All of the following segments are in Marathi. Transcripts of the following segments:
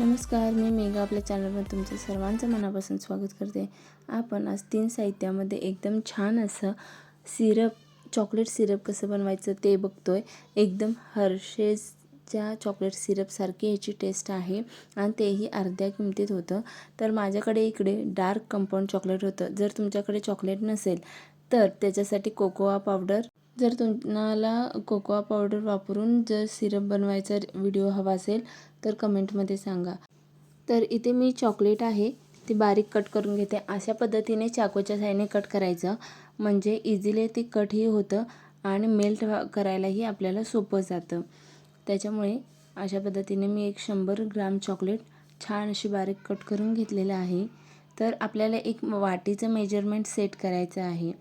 नमस्कार मी मेघा आपल्या चॅनलवर तुमचं सर्वांचं मनापासून स्वागत करते. आपण आज तीन साहित्यामध्ये एकदम छान असं सिरप चॉकलेट सिरप कसं बनवायचं ते बघतो आहे एकदम हर्षेजच्या चॉकलेट सिरपसारखी ह्याची टेस्ट आहे आणि तेही अर्ध्या किमतीत होतं. तर माझ्याकडे इकडे डार्क कंपाऊंड चॉकलेट होतं. जर तुमच्याकडे चॉकलेट नसेल तर त्याच्यासाठी कोकोआ पावडर जर तुम्हाला कोकोआ पावडर वापरून जर सिरप बनवायचा व्हिडिओ हवा असेल तर कमेंटमध्ये सांगा. तर इथे मी चॉकलेट आहे ती बारीक कट करून घेते. अशा पद्धतीने चाकूच्या साहाय्याने कट करायचं. म्हणजे इझिली ते कटही होतं आणि मेल्ट करायलाही आपल्याला सोपं जातं. त्याच्यामुळे अशा पद्धतीने मी एक शंभर ग्राम चॉकलेट छान अशी बारीक कट करून घेतलेलं आहे. तर आपल्याला एक वाटीचं मेजरमेंट सेट करायचं आहे.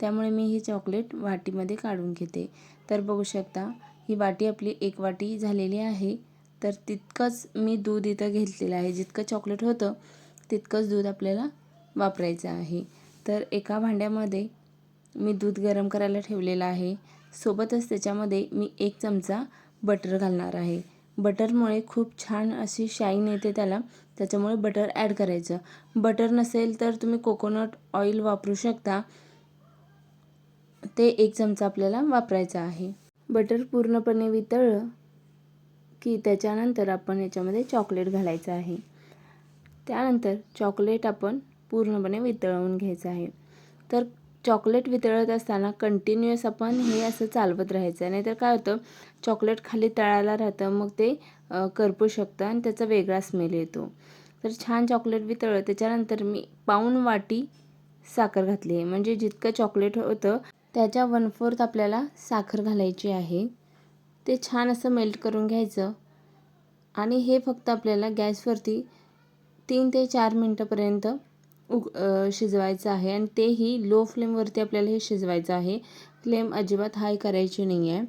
त्यामुळे मी ही चॉकलेट वाटीमध्ये काढून घेते. तर बघू शकता ही वाटी आपली एक वाटी झालेली आहे. तर तितकंच मी दूध इथं घेतलेलं आहे. जितकं चॉकलेट होतं तितकंच दूध आपल्याला वापरायचं आहे. तर एका भांड्यामध्ये मी दूध गरम करायला ठेवलेलं आहे. सोबतच त्याच्यामध्ये मी एक चमचा बटर घालणार आहे. बटरमुळे खूप छान अशी शाईन येते त्याला. त्याच्यामुळे बटर ॲड करायचं. बटर नसेल तर तुम्ही कोकोनट ऑइल वापरू शकता. ते एक चमचा आपल्याला वापरायचं आहे. बटर पूर्णपणे वितळलं की त्याच्यानंतर आपण याच्यामध्ये चॉकलेट घालायचं आहे. त्यानंतर चॉकलेट आपण पूर्णपणे वितळवून घ्यायचं आहे. तर चॉकलेट वितळत असताना कंटिन्युअस आपण हे असं चालवत राहायचं. नाहीतर काय होतं चॉकलेट खाली तळायला राहतं मग ते करपू शकतं आणि त्याचा वेगळा स्मेल येतो. तर छान चॉकलेट वितळलं. त्याच्यानंतर मी पाऊण वाटी साखर घातली आहे. म्हणजे जितकं चॉकलेट होतं त्याच्या वन फोर्थ आपल्याला साखर घालायची आहे. ते छान असं मेल्ट करून घ्यायचं. आणि हे फक्त आपल्याला गॅसवरती तीन ते चार मिनटंपर्यंत उग शिजवायचं आहे. आणि तेही लो फ्लेमवरती आपल्याला हे शिजवायचं आहे. फ्लेम अजिबात हाय करायची नाही आहे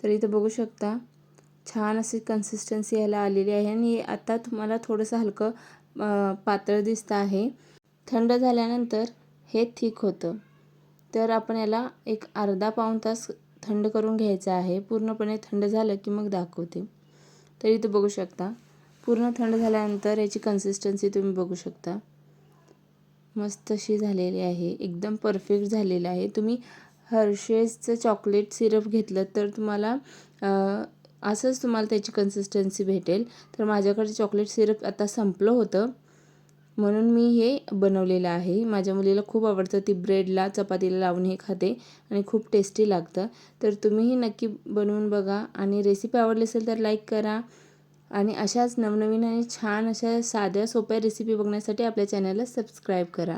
तर इथं बघू शकता छान अशी कन्सिस्टन्सी याला आलेली आहे. आणि आता तुम्हाला थोडंसं हलकं पातळ दिसतं आहे. थंड झाल्यानंतर हे थिक होतं. तर आपण याला एक अर्धा पाऊण तास थंड करून घ्यायचं आहे. पूर्णपणे थंड झालं की मग दाखवते. तर इथं बघू शकता. पूर्ण थंड झाल्यानंतर याची कन्सिस्टन्सी तुम्ही बघू शकता. मस्त अशी झालेली आहे. एकदम परफेक्ट झालेलं आहे. तुम्ही हर्षेजचं चॉकलेट सिरप घेतलं तर तुम्हाला असंच तुम्हाला त्याची कन्सिस्टन्सी भेटेल. तर माझ्याकडे चॉकलेट सिरप आता संपलं होतं. म्हणून मी हे बनवलेलं आहे. माझ्या मुलीला खूप आवडतं ती ब्रेडला चपातीला लावून हे खाते आणि खूप टेस्टी लागतं. तर तुम्हीही नक्की बनवून बघा आणि रेसिपी आवडली असेल तर लाईक करा. आणि अशाच नवनवीन आणि छान अशा साध्या सोप्या रेसिपी बघण्यासाठी आपल्या चॅनलला सबस्क्राईब करा.